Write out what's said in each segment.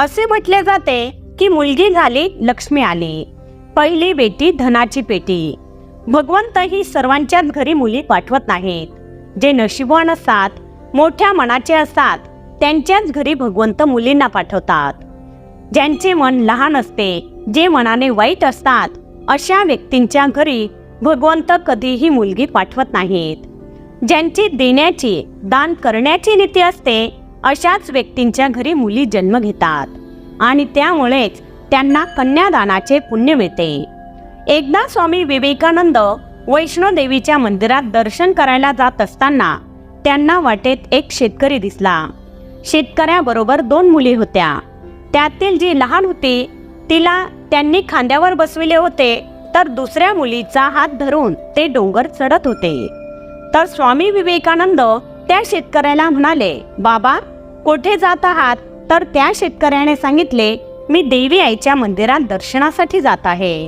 असे म्हटले जाते की मुलगी झाली लक्ष्मी आली. पहिली बेटी धनाची पेटी. भगवंत ही सर्वांच्याच घरी मुली पाठवत नाहीत. जे नशिबवान असतात मोठ्या मनाचे असतात त्यांच्याच घरी भगवंत मुलींना पाठवतात. ज्यांचे मन लहान असते जे मनाने वाईट असतात अशा व्यक्तींच्या घरी भगवंत कधीही मुलगी पाठवत नाहीत. ज्यांची देण्याची दान करण्याची नीती असते अशाच व्यक्तींच्या घरी मुली जन्म घेतात आणि त्यामुळेच त्यांना कन्यादानाचे पुण्य मिळते. एकदा स्वामी विवेकानंद वैष्णोदेवीच्या मंदिरात दर्शन करायला जात असताना त्यांना वाटेत एक शेतकरी दिसला. शेतकऱ्याबरोबर दोन मुली होत्या. त्यातील जी लहान होती तिला त्यांनी खांद्यावर बसविले होते तर दुसऱ्या मुलीचा हात धरून ते डोंगर चढत होते. तर स्वामी विवेकानंद त्या शेतकऱ्याला म्हणाले बाबा कोठे जात आहात? तर त्या शेतकऱ्याने सांगितले मी देवी आईच्या मंदिरात दर्शनासाठी जात आहे.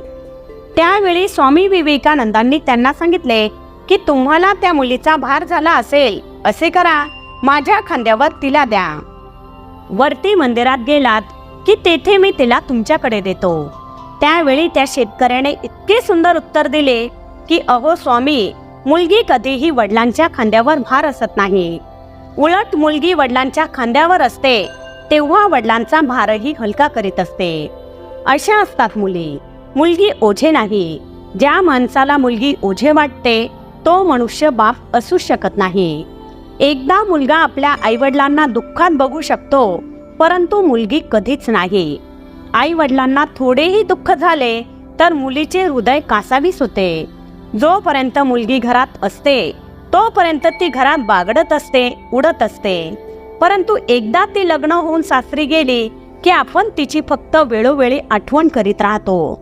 त्यावेळी स्वामी विवेकानंदांनी त्यांना सांगितले की तुम्हाला त्या मुलीचा भार झाला असेल असे करा माझ्या खांद्यावर तिला द्या. वरती मंदिरात गेलात की तेथे मी तिला तुमच्याकडे देतो. त्यावेळी त्या शेतकऱ्याने इतके सुंदर उत्तर दिले की अहो स्वामी मुलगी कधीही वडिलांच्या खांद्यावर भार असत नाही. उलट मुलगी वडिलांच्या खांद्यावर असते तेव्हा वडिलांचा भारही हलका करीत असते. अशा असतात मुली. मुलगी ओझे नाही. ज्या माणसाला मुलगी ओझे वाटते तो मनुष्य बाप असू शकत नाही. एकदा मुलगा आपल्या आईवडिलांना दुःखात बघू शकतो परंतु मुलगी कधीच नाही. आई वडिलांना थोडेही दुःख झाले तर मुलीचे हृदय कासावीस होते. जोपर्यंत मुलगी घरात असते तोपर्यंत ती घरात बागडत असते उडत असते. परंतु एकदा ती लग्न होऊन सासरी गेली की आपण तिची फक्त वेळोवेळी आठवण करीत राहतो.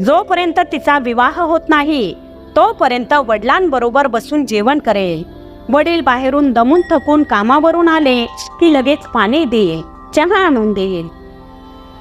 जोपर्यंत तिचा विवाह होत नाही तोपर्यंत वडिलांबरोबर बसून जेवण करेल. वडील बाहेरून दमून थकून कामावरून आले की लगेच पाणी दे चहा आणून देईल.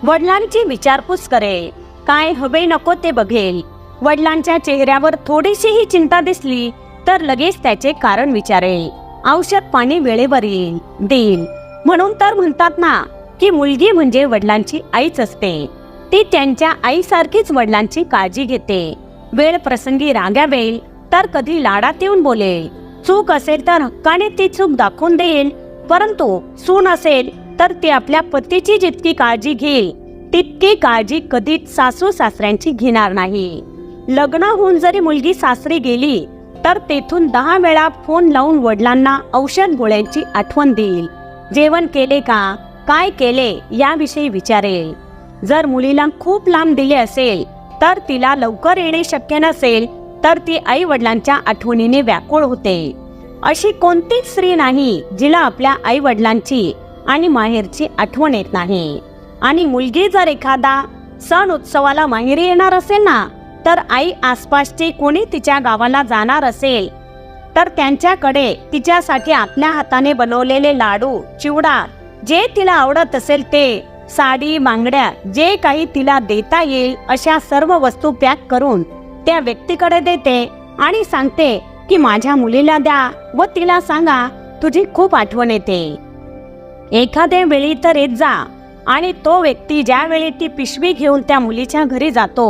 वडिलांची विचारपूस करेल काय हवे नको ते बघेल. वडिलांच्या चेहऱ्यावर थोडीशीही चिंता दिसली तर लगेच त्याचे कारण विचारेल. औषध पाणी वेळेवर येईल देईल. म्हणून तर म्हणतात ना की मुलगी म्हणजे वडिलांची आईच असते. ती त्यांच्या आईसारखीच वडिलांची काळजी घेते. वेळ प्रसंगी रागावेल तर कधी लाडात येऊन बोलेल. चूक असेल तर हक्काने ती चूक दाखवून देईल. परंतु सून असेल तर ती आपल्या पतीची जितकी काळजी घेईल तितकी काळजी कधीच सासू सासऱ्यांची घेणार नाही. लग्न होऊन जरी मुलगी सासरी गेली तर तेथून दहा वेळा फोन लावून वडिलांना औषध गोळ्यांची आठवण देईल. जेवण केले का? काय केले? याविषयी विचारेल. जर मुलीला खूप लांब दिले असेल तर तिला लवकर येणे शक्य नसेल तर ती आई वडिलांच्या आठवणीने व्याकुळ होते. अशी कोणतीच स्त्री नाही जिला आपल्या आई वडिलांची आणि माहेरची आठवण येत नाही. आणि मुलगी जर एखादा सण उत्सवाला माहेरी येणार असेल ना तर आई आसपासचे कोणी तिच्या गावाला जाणार असेल तर त्यांच्याकडे तिच्यासाठी आपल्या हाताने बनवलेले लाडू चिवडा जे तिला आवडत असेल ते साडी बांगड्या जे काही तिला देता येईल अशा सर्व वस्तू पॅक करून त्या व्यक्तीकडे देते आणि सांगते की माझ्या मुलीला द्या व तिला सांगा तुझी खूप आठवण येते. एखाद्या वेळी तर येत जा आणि तो व्यक्ती ज्यावेळी ती पिशवी घेऊन त्या मुलीच्या घरी जातो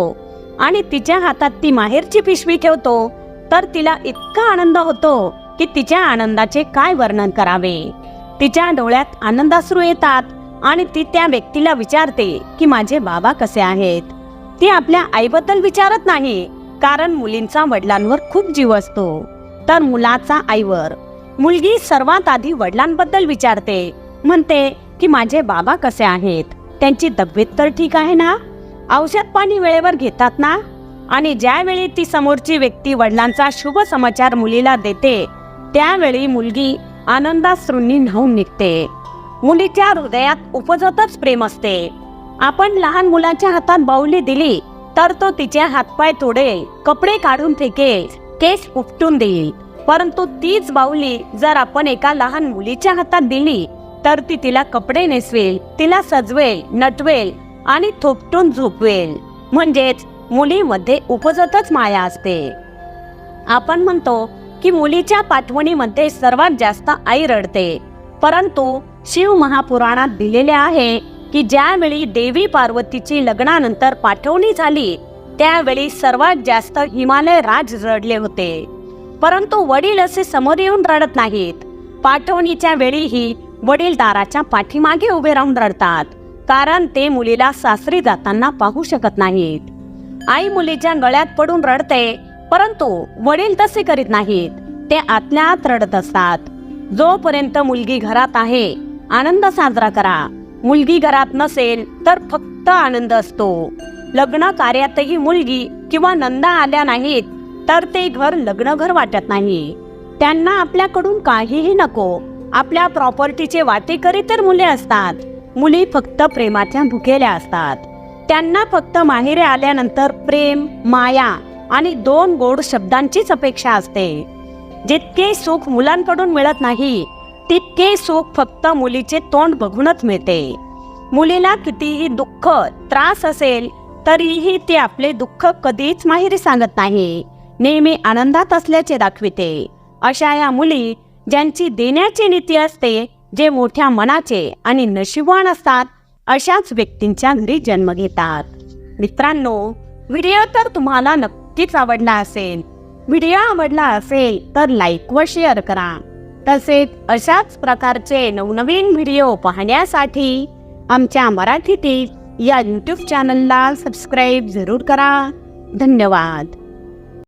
आणि तिच्या हातात ती माहेरची पिशवी ठेवतो तर तिला इतका आनंद होतो की तिच्या आनंदाचे काय वर्णन करावे? तिच्या डोळ्यात आनंदाश्रू येतात आणि ती त्या व्यक्तीला विचारते की माझे बाबा कसे आहेत? ती आपल्या आईबद्दल विचारत नाही कारण मुलींचा वडिलांवर खूप जीव असतो. तर मुलाचा आईवर. मुलगी सर्वात आधी वडिलांबद्दल विचारते म्हणते की माझे बाबा कसे आहेत? त्यांची तब्येत तर ठीक आहे ना? औषध पाणी वेळेवर घेतात ना? आणि ज्यावेळी ती समोरची व्यक्ती वडिलांचा शुभ समाचार मुलीला देते त्यावेळी मुलगी आनंदाश्रूंनी न्हावून निघते. मुलीच्या हृदयात उपजतच प्रेम असते. आपण लहान मुलाच्या हातात बाहुली दिली तर तो तिचे हातपाय थोडे कपडे काढून फेकेल केस उपटून देईल. परंतु तीच बाहुली जर आपण एका लहान मुलीच्या हातात दिली तर ती तिला कपडे नेसवेल तिला सजवेल नटवेल आणि थोपटून झोपवेल म्हणजेच मुलीमध्ये उपजतच माया असते. आपण म्हणतो की मुलीच्या पाठवणीमध्ये सर्वात जास्त आई रडते. परंतु शिव महापुराणात दिलेले आहे की ज्यावेळी देवी पार्वतीची लग्नानंतर पाठवणी झाली त्यावेळी सर्वात जास्त हिमालय राज रडले होते. परंतु वडील असे समोर येऊन रडत नाहीत. पाठवणीच्या वेळीही वडील दाराच्या पाठीमागे उभे राहून रडतात. कारण ते मुलीला सासरी जाताना पाहू शकत नाहीत. आई मुलीच्या गळ्यात पडून रडते परंतु वडील तसे करीत नाहीत. ते आतल्यात रडत असतात. जोपर्यंत मुलगी घरात आहे आनंद साजरा करा. मुलगी घरात नसेल तर फक्त आनंद असतो. लग्न कार्यातही मुलगी किंवा नंदा आल्या नाहीत तर ते घर लग्न घर वाटत नाही. त्यांना आपल्याकडून काहीही नको. आपल्या प्रॉपर्टीचे वाटेकरी तर मुले असतात. मुली फक्त प्रेमाच्या भुकेल्या असतात. त्यांना फक्त माहेरे आल्यानंतर प्रेम माया आणि दोन गोड शब्दांचीच अपेक्षा असते. जितके सुख मुलांकडून मिळत नाही तितके सुख फक्त मुलीचे तोंड बघूनच मिळते. मुलीला कितीही दुःख त्रास असेल तरीही ती आपले दुःख कधीच माहेरी सांगत नाही. नेहमी आनंदात असल्याचे दाखविते. अशा या मुली ज्यांची देण्याची नीती असते जे मोठ्या मनाचे आणि नशिबवान असतात अशाच व्यक्तींच्या घरी जन्म घेतात. मित्रांनो व्हिडिओ तर तुम्हाला नक्कीच आवडला असेल. व्हिडिओ आवडला असेल तर लाईक व शेअर करा. तसेच अशाच प्रकारचे नवनवीन व्हिडिओ पाहण्यासाठी आमच्या मराठी टीप या यूट्यूब चॅनलला सबस्क्राईब जरूर करा. धन्यवाद.